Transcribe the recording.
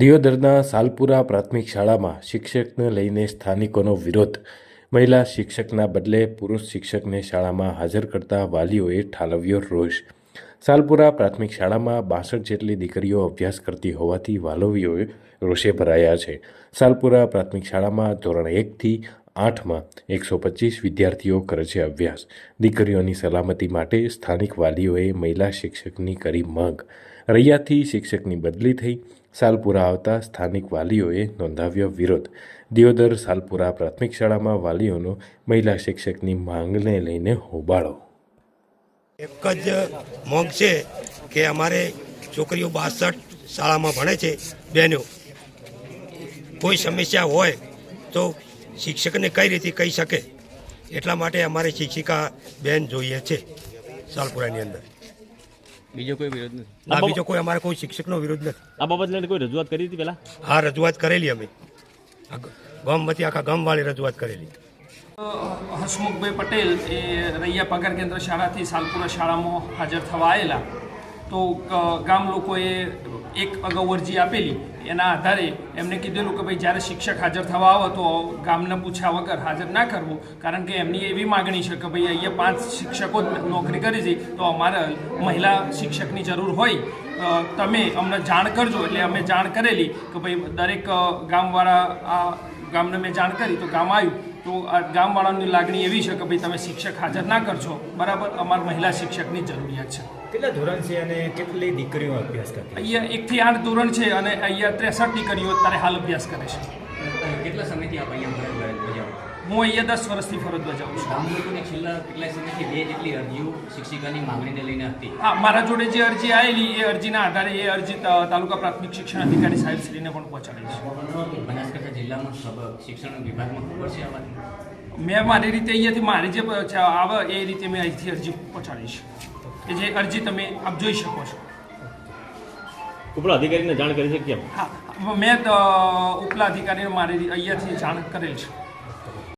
દિયોદરના સાલપુરા પ્રાથમિક શાળામાં શિક્ષકને લઈને સ્થાનિકોનો વિરોધ. મહિલા શિક્ષકના બદલે પુરુષ શિક્ષકને શાળામાં હાજર કરતા વાલીઓએ ઠાલવ્યો રોષ. સાલપુરા પ્રાથમિક શાળામાં બાસઠ જેટલી દીકરીઓ અભ્યાસ કરતી હોવાથી વાલવીઓએ રોષે ભરાયા છે. સાલપુરા પ્રાથમિક શાળામાં ધોરણ એકથી આઠમાં એકસો પચીસ વિદ્યાર્થીઓ કરે છે અભ્યાસ. દીકરીઓની સલામતી માટે સ્થાનિક વાલીઓએ મહિલા શિક્ષકની કરી માંગ. રૈયાથી શિક્ષકની બદલી થઈ. સાલપુરા આવતા સ્થાનિક વાલીઓએ નોંધાવ્યો વિરોધ. દિયોદર સાલપુરા પ્રાથમિક શાળામાં વાલીઓનો મહિલા શિક્ષકની માંગને લઈને હોબાળો. એક જ મોંઘ છે કે અમારે છોકરીઓ બાસઠ શાળામાં ભણે છે, બહેનો. કોઈ સમસ્યા હોય તો શિક્ષકને કઈ રીતે કહી શકે? એટલા માટે અમારે શિક્ષિકા બેન જોઈએ છે સાલપુરાની અંદર. બીજો કોઈ વિરોધ નથી? ના બીજો કોઈ અમારે કોઈ શિક્ષકનો વિરોધ નથી. આ બાબત લઈને કોઈ રજૂઆત કરી હતી પેલા? હા રજૂઆત કરેલી અમે. ગામમાંથી આખા ગામવાળી રજૂઆત કરેલી. હસમુખભાઈ પટેલ એ રૈયા પગાર કેન્દ્ર શાળાથી સાલપુરા શાળામાં હાજર થવા આવેલા. તો ગામ લોકોએ એક અગાઉ અરજી આપેલી. એના આધારે એમને કીધેલું કે ભાઈ, જ્યારે શિક્ષક હાજર થવા આવે, તો ગામને પૂછ્યા વગર હાજર ના કરવું. કારણ કે એમની એવી માગણી છે કે ભાઈ, અહીંયા પાંચ શિક્ષકો જ નોકરી કરી છે, તો અમારે મહિલા શિક્ષકની જરૂર હોય. તમે અમને જાણ કરજો, એટલે અમે જાણ કરેલી કે ભાઈ, દરેક ગામવાળા આ ગામને મેં જાણ કરી, તો ગામ આવ્યું. તો આ ગામવાળાની લાગણી એવી છે કે ભાઈ તમે શિક્ષક હાજર ના કરશો. બરાબર? અમારે મહિલા શિક્ષકની જરૂરિયાત છે. કેટલા ધોરણ છે અને કેટલી દીકરીઓ અભ્યાસ કરતી અહીંયા એકથી આઠ ધોરણ છે અને અહીંયા ત્રેસઠ દીકરીઓ અત્યારે હાલ અભ્યાસ કરે છે. કેટલા સમયથી આપ અહીંયા હું અહીંયા દસ વર્ષથી ફરજ બજાવું છું. ગામ લોકોને છેલ્લા કેટલા સમયથી બે જેટલી અરજીઓ શિક્ષિકાની માંગણીને લઈને હતી. હા મારા જોડે જે અરજી આવેલી એ અરજીના આધારે એ અરજી તાલુકા પ્રાથમિક શિક્ષણ અધિકારી સાહેબ શ્રીને પણ પહોંચાડી છે. બનાસકાંઠા જિલ્લામાં શિક્ષણ વિભાગમાં ખબર છે આ મેં મારી રીતે અહીંયાથી મારી જે આવે એ રીતે મેં અહીંથી અરજી પહોંચાડીશ કે જે અરજી તમે આપ જોઈ શકો છો. ઉપલા અધિકારીને જાણ કરી છે કેમ? હા મેં ઉપલા અધિકારીને મારી અહીંયાથી જાણ કરેલ છે.